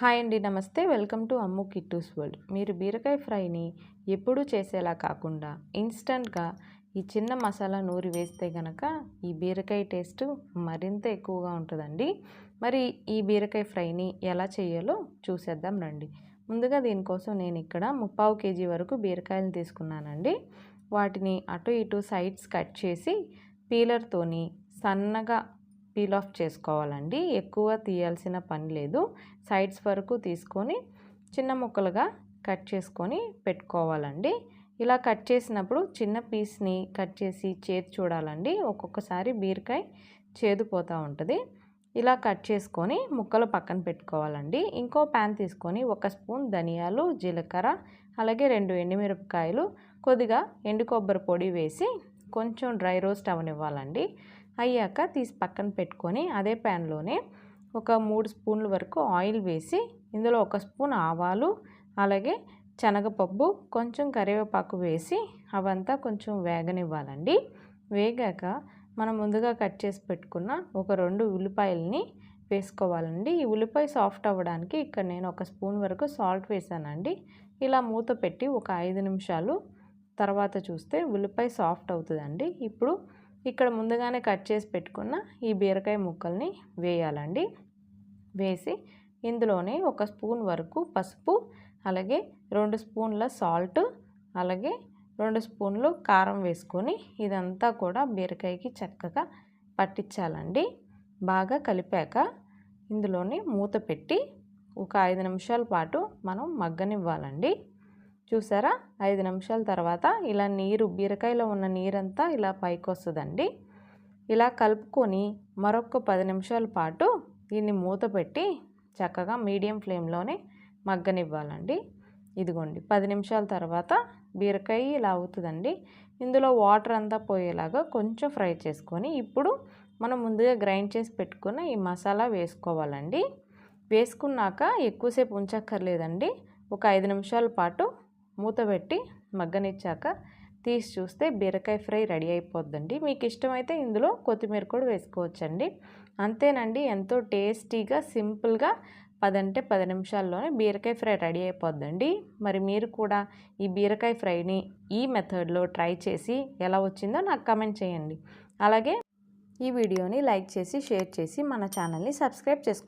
Hi అండి నమస్తే. Welcome to Ammu Kittus world. మీరు బీరకాయ ఫ్రైని ఎప్పుడూ చేసేలా కాకుండా ఇన్స్టంట్గా ఈ చిన్న మసాలా నూరి వేస్తే గనక ఈ బీరకాయ టేస్ట్ మరింత ఎక్కువగా ఉంటుందండి. మరి ఈ బీరకాయ ఫ్రైని ఎలా చేయాలో చూసేద్దాం రండి. ముందుగా దీనికోసం నేను ఇక్కడ ముప్పావు కేజీ వరకు బీరకాయలు తీసుకున్నానండి. వాటిని అటు ఇటు సైడ్స్ కట్ చేసి పీలర్తోని సన్నగా పీల్ ఆఫ్ చేసుకోవాలండి. ఎక్కువ తీయాల్సిన పని లేదు. సైడ్స్ వరకు తీసుకొని చిన్న ముక్కలుగా కట్ చేసుకొని పెట్టుకోవాలండి. ఇలా కట్ చేసినప్పుడు చిన్న పీస్ని కట్ చేసి చేతి చూడాలండి. ఒక్కొక్కసారి బీరకాయ చేదుపోతూ ఉంటుంది. ఇలా కట్ చేసుకొని ముక్కలు పక్కన పెట్టుకోవాలండి. ఇంకో ప్యాన్ తీసుకొని ఒక స్పూన్ ధనియాలు జీలకర్ర అలాగే రెండు ఎండుమిరపకాయలు కొద్దిగా ఎండు కొబ్బరి పొడి వేసి కొంచెం డ్రై రోస్ట్ అవనివ్వాలండి. అయ్యాక తీసి పక్కన పెట్టుకొని అదే ప్యాన్లోనే ఒక మూడు స్పూన్ల వరకు ఆయిల్ వేసి ఇందులో ఒక స్పూన్ ఆవాలు అలాగే శనగపప్పు కొంచెం కరివేపాకు వేసి అవంతా కొంచెం వేగనివ్వాలండి. వేగాక మనం ముందుగా కట్ చేసి పెట్టుకున్న ఒక రెండు ఉల్లిపాయలని వేసుకోవాలండి. ఈ ఉల్లిపాయ సాఫ్ట్ అవ్వడానికి ఇక్కడ నేను ఒక స్పూన్ వరకు సాల్ట్ వేసానండి. ఇలా మూత పెట్టి ఒక ఐదు నిమిషాలు తర్వాత చూస్తే ఉల్లిపాయ సాఫ్ట్ అవుతుందండి. ఇప్పుడు ఇక్కడ ముందుగానే కట్ చేసి పెట్టుకున్న ఈ బీరకాయ ముక్కల్ని వేయాలండి. వేసి ఇందులోనే ఒక స్పూన్ వరకు పసుపు అలాగే రెండు స్పూన్ల సాల్ట్ అలాగే రెండు స్పూన్లు కారం వేసుకొని ఇదంతా కూడా బీరకాయకి చక్కగా పట్టించాలండి. బాగా కలిపాక ఇందులోనే మూత పెట్టి ఒక ఐదు నిమిషాల పాటు మనం మగ్గనివ్వాలండి. చూసారా? ఐదు నిమిషాల తర్వాత ఇలా నీరు బీరకాయలో ఉన్న నీరంతా ఇలా పైకి వస్తుందండి ఇలా కలుపుకొని మరొక పది నిమిషాల పాటు దీన్ని మూత పెట్టి చక్కగా మీడియం ఫ్లేమ్లోనే మగ్గనివ్వాలండి. ఇదిగోండి పది నిమిషాల తర్వాత బీరకాయ ఇలా అవుతుందండి. ఇందులో వాటర్ అంతా పోయేలాగా కొంచెం ఫ్రై చేసుకొని ఇప్పుడు మనం ముందుగా గ్రైండ్ చేసి పెట్టుకున్న ఈ మసాలా వేసుకోవాలండి. వేసుకున్నాక ఎక్కువసేపు ఉంచక్కర్లేదండి. ఒక ఐదు నిమిషాల పాటు మూత పెట్టి మగ్గనిచ్చాక తీసి చూస్తే బీరకాయ ఫ్రై రెడీ అయిపోద్దండి. మీకు ఇష్టమైతే ఇందులో కొత్తిమీర కూడా వేసుకోవచ్చండి. అంతేనండి ఎంతో టేస్టీగా సింపుల్గా పదంటే పది నిమిషాల్లోనే బీరకాయ ఫ్రై రెడీ అయిపోద్దండి. మరి మీరు కూడా ఈ బీరకాయ ఫ్రైని ఈ మెథడ్లో ట్రై చేసి ఎలా వచ్చిందో నాకు కమెంట్ చేయండి. అలాగే ఈ వీడియోని లైక్ చేసి షేర్ చేసి మన ఛానల్ని సబ్స్క్రైబ్ చేసుకోండి.